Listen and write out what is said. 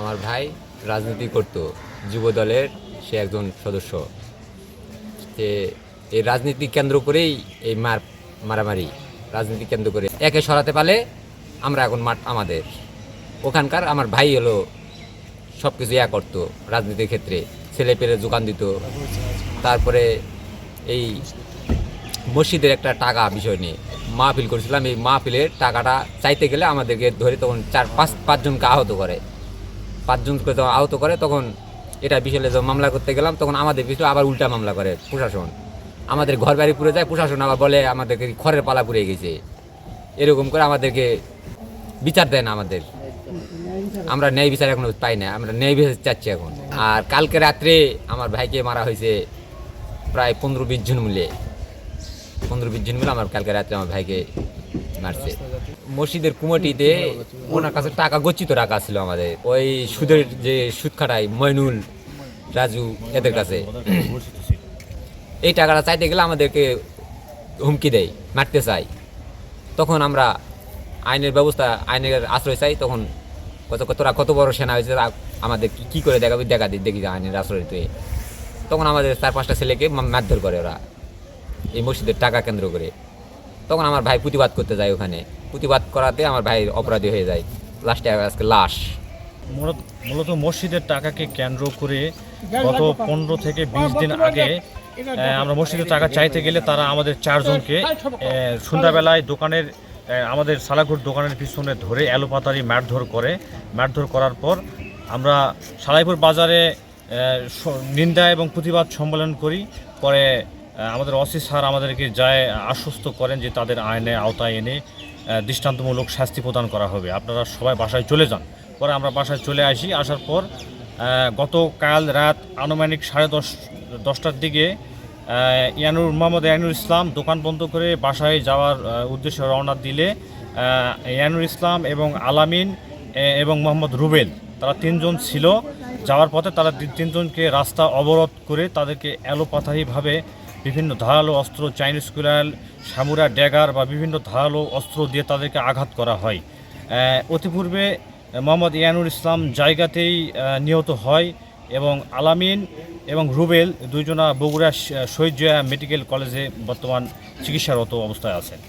আমার ভাই রাজনীতি করত। যুব দলের সে একজন সদস্য। যে এই রাজনীতি কেন্দ্র করেই এই মার, মারামারি রাজনীতি কেন্দ্র করে একে সরাতে পারলে আমরা এখন মাঠ আমাদের। ওখানকার আমার ভাই হলো সব কিছু ইয়া করতো রাজনীতির ক্ষেত্রে। ছেলে পেলে যোগান দিত। তারপরে এই মসজিদের একটা টাকা বিষয় নিয়ে মাহফিল করেছিলাম। এই মাহফিলের টাকাটা চাইতে গেলে আমাদেরকে ধরে তখন চার, পাঁচ, পাঁচজনকে আহত করে। পাঁচজনকে যখন আহত করে, তখন এটা বিষয়ে যখন মামলা করতে গেলাম, তখন আমাদের পিছনে আবার উল্টা মামলা করে প্রশাসন। আমাদের ঘর বাড়ি পুড়ে যায়, প্রশাসন আবার বলে আমাদেরকে খড়ের পালা পুড়ে গেছে। এরকম করে আমাদেরকে বিচার দেয় না আমাদের। আমরা ন্যায় বিচার এখনও পাই না, আমরা ন্যায় বিচার চাচ্ছি এখন। আর কালকে রাত্রে আমার ভাইকে মারা হয়েছে প্রায় পনেরো বিশ জন মিলে। পনেরো বিশ জন মিলে আমার কালকে রাত্রে আমার ভাইকে মারছে। মসজিদের কুমটিতে ওনার কাছে টাকা গচ্ছিত রাখা ছিল আমাদের। ওই সুদের যে সুদ খাটায় মইনুল রাজু এদের কাছে। এই টাকাটা চাইতে গেলে আমাদেরকে হুমকি দেয়, মারতে চাই তখন আমরা আইনের ব্যবস্থা, আইনের আশ্রয় চাই, তখন কত তোরা কত বড় সেনা হয়েছে আমাদের কি- করে দেখাবি দেখা দিই দেখি আইনের আশ্রয় তুই তখন আমাদের চার পাঁচটা ছেলেকে মারধর করে ওরা, এই মসজিদের টাকা কেন্দ্র করে। তখন আমার ভাই প্রতিবাদ করতে যায় ওখানে। প্রতিবাদ করাতে আমার ভাই অপরাধী হয়ে যায়। লাস্টে আজকে লাশ। মূলত মূলত মসজিদের টাকাকে কেন্দ্র করে গত পনেরো থেকে বিশ দিন আগে আমরা মসজিদের টাকা চাইতে গেলে তারা আমাদের চারজনকে সন্ধ্যাবেলায় দোকানের আমাদের সালাঘুর দোকানের পিছনে ধরে অ্যালোপাতারি মারধর করে। মারধর করার পর আমরা সালাইপুর বাজারে নিন্দা এবং প্রতিবাদ সম্মেলন করি। পরে আমাদের অসি স্যার আমাদেরকে যায় আশ্বস্ত করেন যে তাদের আইনে আওতায় এনে দৃষ্টান্তমূলক শাস্তি প্রদান করা হবে। আপনারা সবাই বাসায় চলে যান। পরে আমরা বাসায় চলে আসি। আসার পর গতকাল রাত আনুমানিক সাড়ে দশ, দশটার দিকে ইয়ানুর, মোহাম্মদ ইয়ানুর ইসলাম দোকান বন্ধ করে বাসায় যাওয়ার উদ্দেশ্যে রওনা দিলে ইয়ানুর ইসলাম এবং আলামিন এবং মোহাম্মদ রুবেল, তারা তিনজন ছিল। যাওয়ার পথে তারা তিনজনকে রাস্তা অবরোধ করে তাদেরকে এলোপাথারিভাবে বিভিন্ন ধারালো অস্ত্র, চাইনিজ কুরাল সামুরা ড্যাগার বা বিভিন্ন ধারালো অস্ত্র দিয়ে তাদেরকে আঘাত করা হয়। অতিপূর্বে মোহাম্মদ ইয়ানুর ইসলাম জায়গাতেই নিহত হয় এবং আলামিন এবং রুবেল দুইজনা বগুড়া শহীদ জয়া মেডিকেল কলেজে বর্তমান চিকিৎসারত অবস্থায় আছেন।